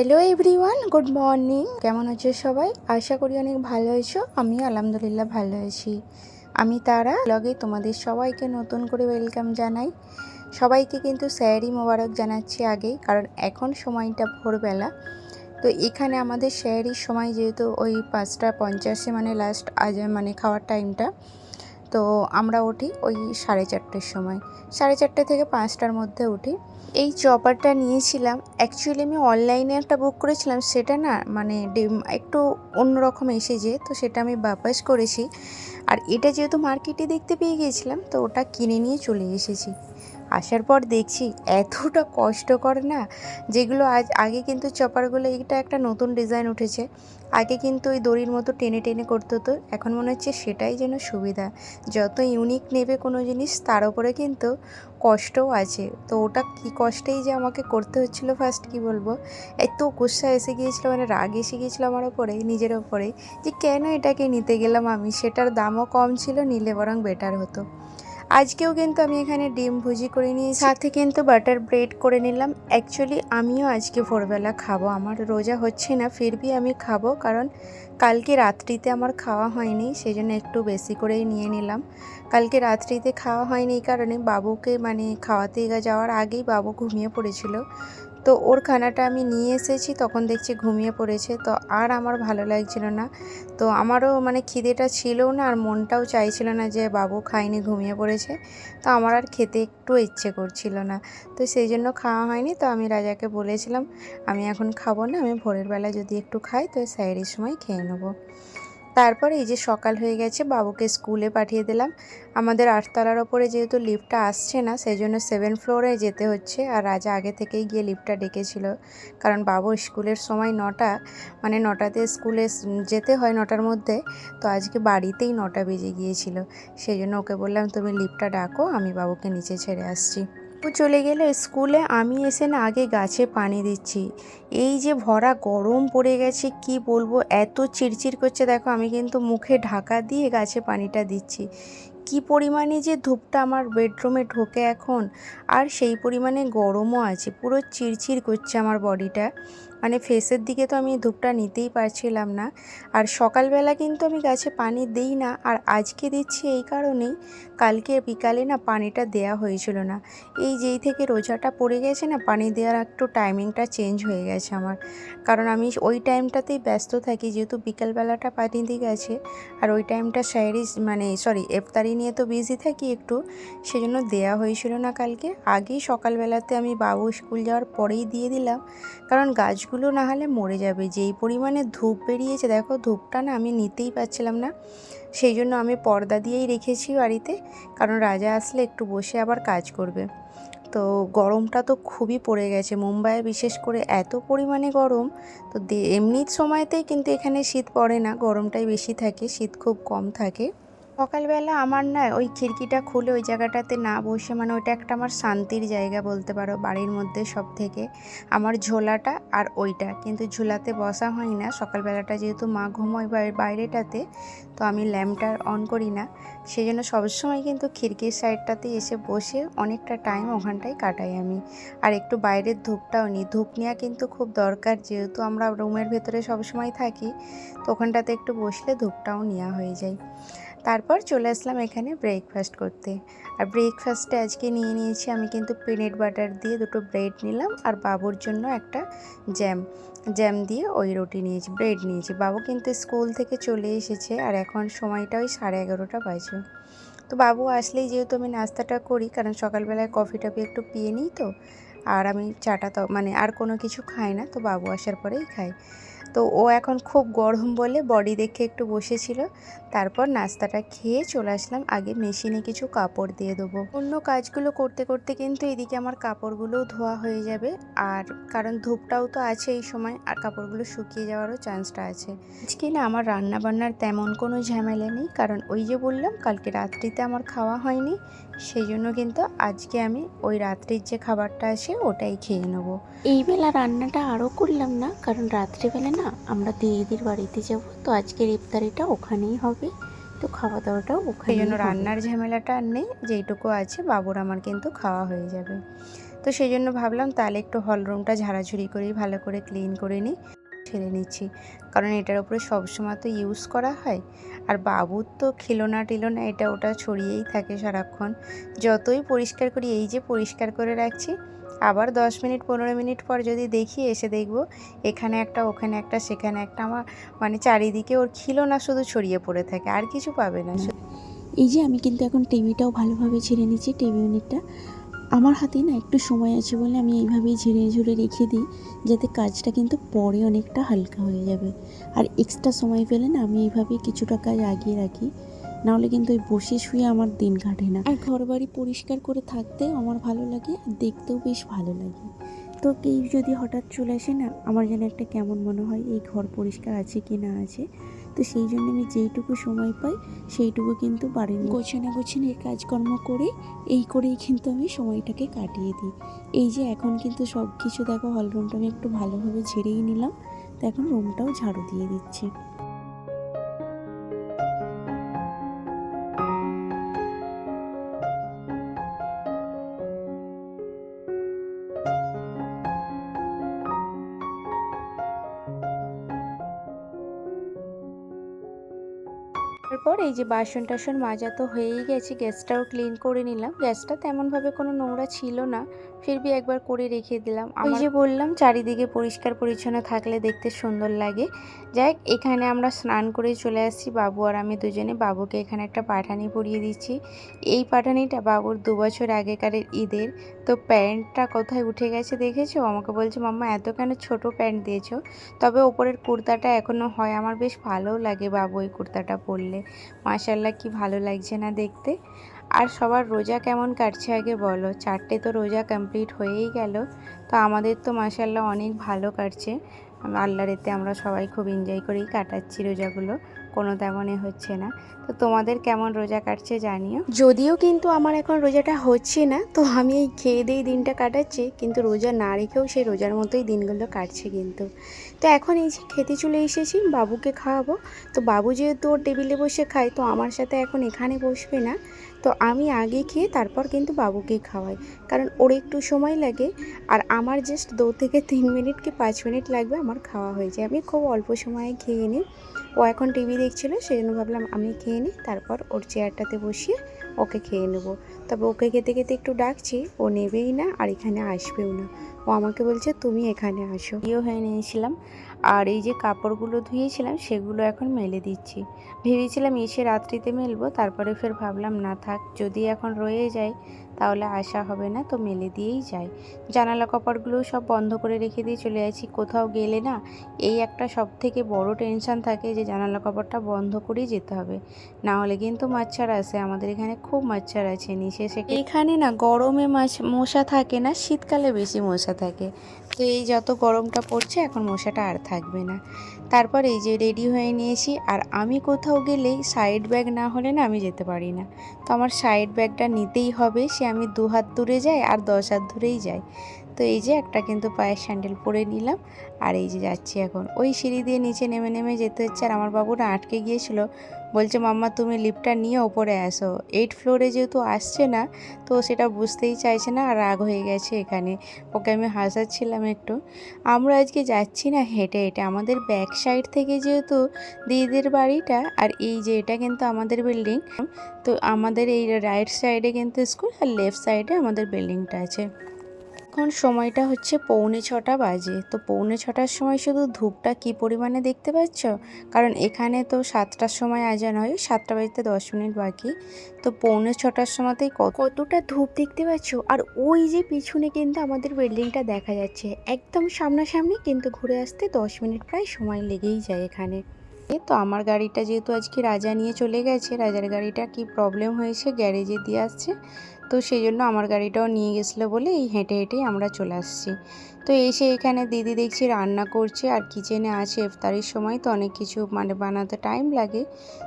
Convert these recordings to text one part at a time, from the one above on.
Hello everyone good morning কেমন আছো সবাই? আশা করি অনেক ভালো আছো আমি আলহামদুলিল্লাহ ভালো আছি। আমি তারা লগে তোমাদের সবাইকে নতুন করে ওয়েলকাম জানাই। সবাইকে কিন্তু স্যারি মোবারক জানাচ্ছি আগেই, কারণ এখন সময়টা ভোরবেলা। তো এখানে আমাদের স্যারির সময় যেহেতু ওই পাঁচটা পঞ্চাশে মানে লাস্ট আজ মানে খাওয়ার টাইমটা তো আমরা উঠি ওই সাড়ে চারটের সময়। সাড়ে চারটে থেকে পাঁচটার মধ্যে উঠি। এই চপারটা নিয়েছিলাম। অ্যাকচুয়ালি আমি অনলাইনে একটা বুক করেছিলাম। সেটা না মানে একটু অন্যরকম এসেছে, তো সেটা আমি বাপাস করেছি। আর এটা যেহেতু মার্কেটে দেখতে পেয়ে গিয়েছিলাম, তো ওটা কিনে নিয়ে চলে এসেছি। আসার পর দেখছি এতটা কষ্টকর না, যেগুলো আজ, আগে কিন্তু চপারগুলো এটা একটা নতুন ডিজাইন উঠেছে। আগে কিন্তু ওই দড়ির মতো টেনে টেনে করতে হতো, এখন মনে হচ্ছে সেটাই যেন সুবিধা। যত ইউনিক নেবে কোনো জিনিস, তার উপরে কিন্তু কষ্টও আছে। তো ওটা কি কষ্টেই যে আমাকে করতে হচ্ছিল ফার্স্ট কি বলব? এত গুসা এসে গিয়েছিল মানে রাগ এসে গিয়েছিল আমার ওপরে নিজের ওপরে যে কেন এটাকে নিতে গেলাম আমি? সেটার দামও কম ছিল, নিলে বরং বেটার হতো। আজকেও কিন্তু আমি এখানে ডিম ভুজি করে নিয়েছি। সাথে কিন্তু বাটার ব্রেড করে নিলাম। অ্যাকচুয়ালি আমিও আজকে ভোরবেলা খাব। আমার রোজা হচ্ছে না, ফিরবি আমি খাব। কারণ কালকে রাত্রিতে আমার খাওয়া হয়নি সেই জন্য একটু বেশি করেই নিয়ে নিলাম। কালকে রাত্রিতে খাওয়া হয়নি এই কারণে বাবুকে মানে খাওয়াতে যাওয়ার আগেই বাবু ঘুমিয়ে পড়েছিল। তো ওর খানাটা আমি নিয়ে এসেছি, তখন দেখছি ঘুমিয়ে পড়েছে। তো আর আমার ভালো লাগছিল না। তো আমারও মানে খিদেটা ছিলও না, আর মনটাও চাইছিল না যে বাবু খায়নি, ঘুমিয়ে পড়েছে। তো আমার আর খেতে একটু ইচ্ছে করছিল না। তো সেই জন্য খাওয়া হয়নি। তো আমি রাজাকে বলেছিলাম, আমি এখন খাব না, আমি ভোরের বেলা যদি একটু খাই, তো স্যারের সময় খেয়ে নেব। তারপরে এই যে সকাল হয়ে গেছে, বাবুকে স্কুলে পাঠিয়ে দিলাম। আমাদের আটতলার ওপরে যেহেতু লিফটটা আসছে না সেই জন্য সেভেন ফ্লোরে যেতে হচ্ছে। আর রাজা আগে থেকেই গিয়ে লিফটটা ডেকেছিল। কারণ বাবু স্কুলের সময় নটা মানে নটাতে স্কুলে যেতে হয় নটার মধ্যে। তো আজকে বাড়িতেই নটা বেজে গিয়েছিল। সেই জন্য ওকে বললাম, তুমি লিফটটা ডাকো, আমি বাবুকে নিচে ছেড়ে আসছি। ও চলে গেলে স্কুলে আমি এসে না আগে গাছে পানি দিচ্ছি। এই যে ভরা গরম পড়ে গেছে, কি বলব? এত চিড়চিড় করছে, দেখো আমি কিন্তু মুখে ঢাকা দিয়ে গাছে পানিটা দিচ্ছি। কি পরিমাণে যে ধূপটা আমার বেডরুমে ঢোকে এখন, আর সেই পরিমাণে গরমও আছে, পুরো চিড়চিড় করছে আমার বডিটা। মানে ফেসের দিকে তো আমি ধূপটা নিতেই পারছিলাম না। আর সকালবেলা কিন্তু আমি গাছে পানি দিই না, আর আজকে দিচ্ছি এই কারণেই। কালকে বিকালে না পানিটা দেয়া হয়েছিল না। এই যেই থেকে রোজাটা পড়ে গেছে না, পানি দেওয়ার একটু টাইমিংটা চেঞ্জ হয়ে গেছে আমার। কারণ আমি ওই টাইমটাতেই ব্যস্ত থাকি, যেহেতু বিকালবেলাটা পানি দিয়ে গেছে। আর ওই টাইমটা শায়রি মানে সরি এফতারি নিয়ে তো বিজি থাকি একটু, সেজন্য দেয়া হয়েছিল না কালকে। আগেই সকালবেলাতে আমি বাবু স্কুল যাওয়ার পরেই দিয়ে দিলাম। কারণ গাছগুলো না হলে মরে যাবে। যেই পরিমাণে ধূপ বেরিয়েছে, দেখো ধূপটা না আমি নিতেই পারছিলাম না। সেই জন্য আমি পর্দা দিয়েই রেখেছি বাড়িতে, কারণ রাজা আসলে একটু বসে আবার কাজ করবে। তো গরমটা তো খুবই পড়ে গেছে। মুম্বাইয়ে বিশেষ করে এত পরিমাণে গরম, তো এমনি সময়তেই কিন্তু এখানে শীত পড়ে না। গরমটাই বেশি থাকে, শীত খুব কম থাকে। সকালবেলা আমার না ওই খিড়কিটা খুলে ওই জায়গাটাতে না বসে মানে ওইটা একটা আমার শান্তির জায়গা বলতে পারো বাড়ির মধ্যে সব থেকে আমার ঝোলাটা আর ওইটা, কিন্তু ঝোলাতে বসা হয় না। সকালবেলাটা যেহেতু মা ঘুমোয় বাই- বাইরেটাতে, তো আমি ল্যাম্পটা অন করি না। সেই জন্য সবসময় কিন্তু খিড়কির সাইডটাতে এসে বসে অনেকটা টাইম ওখানটায় কাটাই আমি। আর একটু বাইরের ধূপটাও নিই। ধূপ নেওয়া কিন্তু খুব দরকার, যেহেতু আমরা রুমের ভেতরে সবসময় থাকি, তো ওখানটাতে একটু বসলে ধূপটাও নেওয়া হয়ে যায়। তারপর চলে আসলাম এখানে ব্রেকফাস্ট করতে। আর ব্রেকফাস্টে আজকে নিয়ে নিয়েছি আমি কিন্তু পিনেট বাটার দিয়ে দুটো ব্রেড নিলাম আর বাবুর জন্য একটা জ্যাম জ্যাম দিয়ে ওই রুটি নিয়েছি ব্রেড নিয়েছি। বাবু কিন্তু স্কুল থেকে চলে এসেছে আর এখন সময়টা ওই সাড়ে এগারোটা বাজে। তো বাবু আসলেই যেহেতু আমি নাস্তাটা করি, কারণ সকালবেলায় কফি টফি একটু পিয়ে নিই তো, আর আমি চাটা তো মানে আর কোনো কিছু খাই না, তো বাবু আসার পরেই খাই তো ও এখন খুব গরম বলে বডি দেখে একটু বসেছিল। তারপর নাস্তাটা খেয়ে চলে আসলাম। আগে মেশিনে কিছু কাপড় দিয়ে দেবো। অন্য কাজগুলো করতে করতে কিন্তু এদিকে আমার কাপড়গুলোও ধোয়া হয়ে যাবে। আর কারণ ধূপটাও তো আছে এই সময়, আর কাপড়গুলো শুকিয়ে যাওয়ারও চান্সটা আছে। আজকে না আমার রান্না বান্নার তেমন কোনো ঝামেলা নেই। কারণ ওই যে বললাম, কালকে রাত্রিতে আমার খাওয়া হয়নি। সেই জন্য কিন্তু আজকে আমি ওই রাত্রির যে খাবারটা আছে ওটাই খেয়ে নেব। এই বেলা রান্নাটা আরও করলাম না কারণ রাত্রিবেলা না আমরা দিদির বাড়িতে যাব তো আজকের ইফতারিটা ওখানেই হবে তো খাওয়া দাওয়াটাও সেই ওখানেই জন্য রান্নার ঝামেলাটা আর নেই যেইটুকু আছে বাবুর আমার কিন্তু খাওয়া হয়ে যাবে। তো সেই জন্য ভাবলাম তাহলে একটু হল রুমটা ঝাড়াঝুড়ি করি ভালো করে ক্লিন করে নিই। ছেড়ে নিচ্ছি কারণ এটার উপরে সবসময় তো ইউজ করা হয়। আর বাবুর তো খিলোনা টিলোনা এটা ওটা ছড়িয়েই থাকে সারাক্ষণ। যতই পরিষ্কার করি, এই যে পরিষ্কার করে রাখছি, আবার দশ মিনিট, পনেরো মিনিট পর যদি দেখি, এসে দেখব, এখানে একটা, ওখানে একটা, সেখানে একটা, আমার মানে চারিদিকে ওর খিলোনা শুধু ছড়িয়ে পড়ে থাকে, আর কিছু পাবে না। এই যে আমি কিন্তু এখন টিভিটাও ভালোভাবে ছেড়ে নিচ্ছি টিভি ইউনিটটা আমার হাতে না একটু সময় আছে বলে আমি এইভাবেই ঝেড়ে ঝুড়ে রেখে দিই, যাতে কাজটা কিন্তু পরে অনেকটা হালকা হয়ে যাবে। আর এক্সট্রা সময় পেলে না আমি এইভাবেই কিছুটা কাজ আগিয়ে রাখি, নাহলে কিন্তু ওই বসে শুয়ে আমার দিন কাটে না। আর ঘর বাড়ি পরিষ্কার করে থাকতে আমার ভালো লাগে দেখতেও বেশ ভালো লাগে। তো কেউ যদি হঠাৎ চলে আসে না, আমার যেন একটা কেমন মনে হয়, এই ঘর পরিষ্কার আছে কি না আছে। তো সেই জন্য আমি যেইটুকু সময় পাই, সেইটুকু কিন্তু বাড়ির গোছানো এই কাজকর্ম করে এই করেই কিন্তু আমি সময়টাকে কাটিয়ে দিই। এই যে এখন কিন্তু সব কিছু দেখো হল রুমটা আমি একটু ভালোভাবে ঝেড়েই নিলাম, তো এখন রুমটাও ঝাড়ু দিয়ে দিচ্ছি। তারপর এই যে বাসন টাসন মাজা তো হয়েই গেছে গ্যাসটাও ক্লিন করে নিলাম। গ্যাসটা তেমনভাবে কোনো নোংরা ছিল না। ফিরবি একবার করে রেখে দিলাম। আমি যে বললাম চারিদিকে পরিষ্কার পরিচ্ছন্ন থাকলে দেখতে সুন্দর লাগে। যাই হোক, এখানে আমরা স্নান করে চলে আসছি বাবু আর আমি দুজনে। বাবুকে এখানে একটা পাঠানি পরিয়ে দিচ্ছি। এই পাঠানিটা বাবুর দু বছর আগেকারের ঈদের। তো প্যান্টটা কোথায় উঠে গেছে দেখেছ? আমাকে বলছে মাম্মা এত কেন ছোট প্যান্ট দিয়েছ? তবে ওপরের কুর্তাটা এখনও হয়। আমার বেশ ভালোও লাগে বাবু এই কুর্তাটা পরলে। মাশাল্লাহ কি ভালো লাগছে না দেখতে। আর সবার রোজা কেমন কাটছে আগে বলো? চারটে তো রোজা কমপ্লিট হয়েই গেল। তো আমাদের তো মাশাল্লাহ অনেক ভালো কাটছে। আল্লাহর এতে আমরা সবাই খুব এনজয় করেই কাটাচ্ছি রোজাগুলো। কোনো তেমনই হচ্ছে না। তো তোমাদের কেমন রোজা কাটছে জানিও। যদিও কিন্তু আমার এখন রোজাটা হচ্ছে না, তো আমি এই খেয়ে দিয়েই দিনটা কাটাচ্ছি, কিন্তু রোজা না রেখেও সেই রোজার মতোই দিনগুলো কাটছে কিন্তু। তো এখন এই যে খেতে চলে এসেছি, বাবুকে খাওয়াবো। তো বাবু যেহেতু ওর টেবিলে বসে খায়, তো আমার সাথে এখন এখানে বসবে না। তো আমি আগে খেয়ে তারপর কিন্তু বাবুকে খাওয়াই। কারণ ওর একটু সময় লাগে আর আমার জাস্ট দু থেকে তিন মিনিট কি পাঁচ মিনিট লাগবে আমার খাওয়া হয়ে যায়। আমি খুব অল্প সময়ে খেয়ে নিই। ও এখন টিভি দেখছিল সেই জন্য ভাবলাম আমি খেয়ে নিই, তারপর ওর চেয়ারটাতে বসিয়ে ওকে খেয়ে নেব। তবে ওকে খেতে খেতে একটু ডাকছি, ও নেবেই না আর এখানে আসবেও না। ও আমাকে বলছে, তুমি এখানে আসো। ইয়ে হয়ে নিয়েছিলাম আর এই যে কাপড়গুলো ধুয়েছিলাম, সেগুলো এখন মেলে দিচ্ছি। ভেবেছিলাম এসে রাত্রিতে মেলবো, তারপরে ফের ভাবলাম, না থাক, যদি এখন রয়ে যায়, তাহলে আসা হবে না, তো মেলে দিয়েই যাই জানালা কপাটগুলো সব বন্ধ করে রেখে দিয়ে চলে যাচ্ছি। কোথাও গেলে না, এই একটা সব থেকে বড় টেনশন থাকে যে, জানালা কপাটটা বন্ধ করেই যেতে হবে। না হলে কিন্তু মাচ্ছার আসে আমাদের এখানে খুব মাচ্ছার আছে সে এখানে না, গরমে মাছ, মশা থাকে না, শীতকালে বেশি মশা থাকে। তো এই যত গরমটা পড়ছে, এখন মশাটা আর থাকবে না। তারপর এই যে রেডি হয়ে নিয়েছি, আর আমি কোথাও গেলেই সাইড ব্যাগ না হলে না আমি যেতে পারি না। তো আমার সাইড ব্যাগটা নিতেই হবে, সে আমি দু হাত দূরে যাই আর দশ হাত দূরেই যাই তো এই যে একটা কিন্তু পায়ের স্যান্ডেল পরে নিলাম। আর এই যে যাচ্ছি এখন। ওই সিঁড়ি দিয়ে নিচে নেমে নেমে যেতে হচ্ছে আর আমার বাবুরা আটকে গিয়েছিল। বলছে, মাম্মা, তুমি লিফটটা নিয়ে ওপরে আসো। এইট ফ্লোরে যেহেতু আসছে না, তো সেটা বুঝতেই চাইছে না আর রাগ হয়ে গেছে এখানে। ওকে আমি হাসাচ্ছিলাম একটু। আমরা আজকে যাচ্ছি না হেঁটে হেঁটে। আমাদের ব্যাক সাইড থেকে যেহেতু দিদিদের বাড়িটা, আর এই যে এটা কিন্তু আমাদের বিল্ডিং তো আমাদের এই রাইট সাইডে কিন্তু স্কুল আর লেফট সাইডে আমাদের বিল্ডিংটা আছে। এখন সময়টা হচ্ছে পৌনে ছটা বাজে। তো পৌনে ছটার সময় শুধু ধূপটা কি পরিমাণে দেখতে পাচ্ছ? কারণ এখানে তো সাতটার সময় আজান হয়, সাতটা বাজতে দশ মিনিট বাকি। তো পৌনে ছটার সময়তেই কতটা ধূপ দেখতে পাচ্ছ? আর ওই যে পিছনে কিন্তু আমাদের বিল্ডিংটা দেখা যাচ্ছে। একদম সামনাসামনি কিন্তু ঘুরে আসতে দশ মিনিট প্রায় সময় লেগেই যায় এখানে। তো আমার গাড়িটা যেহেতু আজকে রাজা নিয়ে চলে গেছে, রাজার গাড়িটা কি প্রবলেম হয়েছে? গ্যারেজে দিয়ে আসছে। তো সেই জন্য আমার গাড়িটাও নিয়ে গেছিল বলে এই হেঁটে হেঁটেই আমরা চলে আসছি। তো এসে এখানে দিদি দেখছি রান্না করছে আর কিচেনে আছে ইফতারির সময় তো অনেক কিছু মানে বানাতে টাইম লাগে।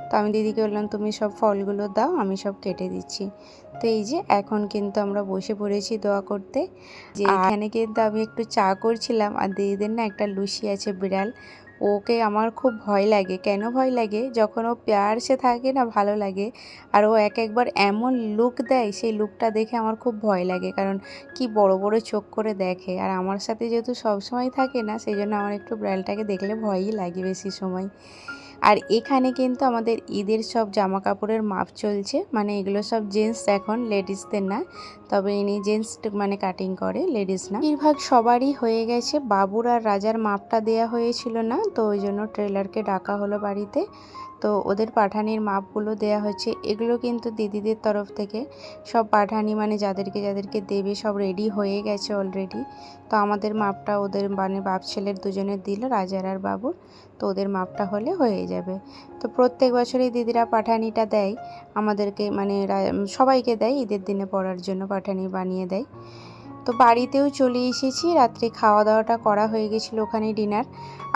তো আমি দিদিকে বললাম তুমি সব ফলগুলো দাও আমি সব কেটে দিচ্ছি। তো এই যে এখন কিন্তু আমরা বসে পড়েছি দোয়া করতে। যে এখানে কিন্তু আমি একটু চা করছিলাম আর দিদিদের না একটা লুসি আছে বিড়াল ওকে আমার খুব ভয় লাগে। কেন ভয় লাগে? যখন ও সে থাকে না, ভালো লাগে। আর ও এক একবার এমন লুক দেয়, সেই লুকটা দেখে আমার খুব ভয় লাগে। কারণ কি বড় বড় চোখ করে দেখে। আর আমার সাথে যেহেতু সবসময় থাকে না, সেই জন্য আমার একটু ব্রাইলটাকে দেখলে ভয়ই লাগে বেশি সময়। আর এখানে কিন্তু আমাদের ঈদের সব জামা কাপড়ের মাপ চলছে। মানে এগুলো সব জেন্টস এখন লেডিসদের না। তবে ইনি জেন্টস মানে কাটিং করে লেডিস না। বেশিরভাগ সবারই হয়ে গেছে। বাবুর আর রাজার মাপটা দেয়া হয়েছিল না, তো ওই জন্য ট্রেলারকে ডাকা হলো বাড়িতে। তো ওদের পাঠানির মাপগুলো দেয়া হয়েছে। এগুলো কিন্তু দিদিদের তরফ থেকে। সব পাঠানি মানে যাদেরকে যাদেরকে দেবে সব রেডি হয়ে গেছে অলরেডি তো আমাদের মাপটা ওদের মানে বাপ ছেলের দুজনের দিল, রাজার আর বাবুর। তো ওদের মাপটা হলে হয়ে যাবে। তো প্রত্যেক বছরই দিদিরা পাঠানিটা দেয়। আমাদেরকে মানে সবাইকে দেয় ঈদের দিনে পড়ার জন্য পাঠানি বানিয়ে দেয়। তো বাড়িতেও চলে এসেছি। রাত্রে খাওয়া দাওয়াটা করা হয়ে গেছিল ওখানে ডিনার।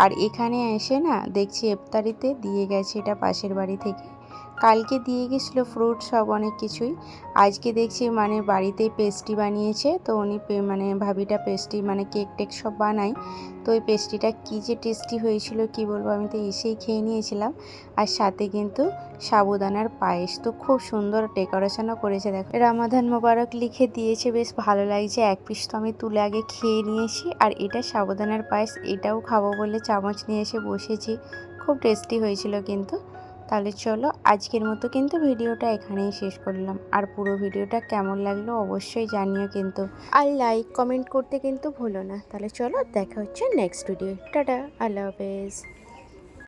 আর এখানে এসে না দেখছি এফতারিতে দিয়ে গেছে এটা পাশের বাড়ি থেকে। কালকে দিয়ে গেছিল ফ্রুট সব অনেক কিছুই। আজকে দেখছি মানে বাড়িতেই পেস্ট্রি বানিয়েছে, তো উনি মানে ভাবিটা পেস্ট্রি মানে কেক টেক সব বানায়। তো ওই পেস্ট্রিটা কী যে টেস্টি হয়েছিল কি বলব আমি তো এসেই খেয়ে নিয়েছিলাম। আর সাথে কিন্তু সাবুদানার পায়েস, তো খুব সুন্দর ডেকোরেশনও করেছে দেখো। রামাধান মোবারক লিখে দিয়েছে, বেশ ভালো লাগছে। এক পিস তো আমি তুলে আগে খেয়ে নিয়েছি। আর এটা সাবুদানার পায়েস, এটাও খাব বলে চামচ নিয়ে এসে বসেছি। খুব টেস্টি হয়েছিল কিন্তু। তাহলে চলো আজকের মতো কিন্তু ভিডিওটা এখানেই শেষ করলাম। আর পুরো ভিডিওটা কেমন লাগল অবশ্যই জানিও কিন্তু। আর লাইক কমেন্ট করতে কিন্তু ভুলো না। তাহলে চলো দেখা হচ্ছে নেক্সট ভিডিও টাটা, আল্লাহ হাফেজ।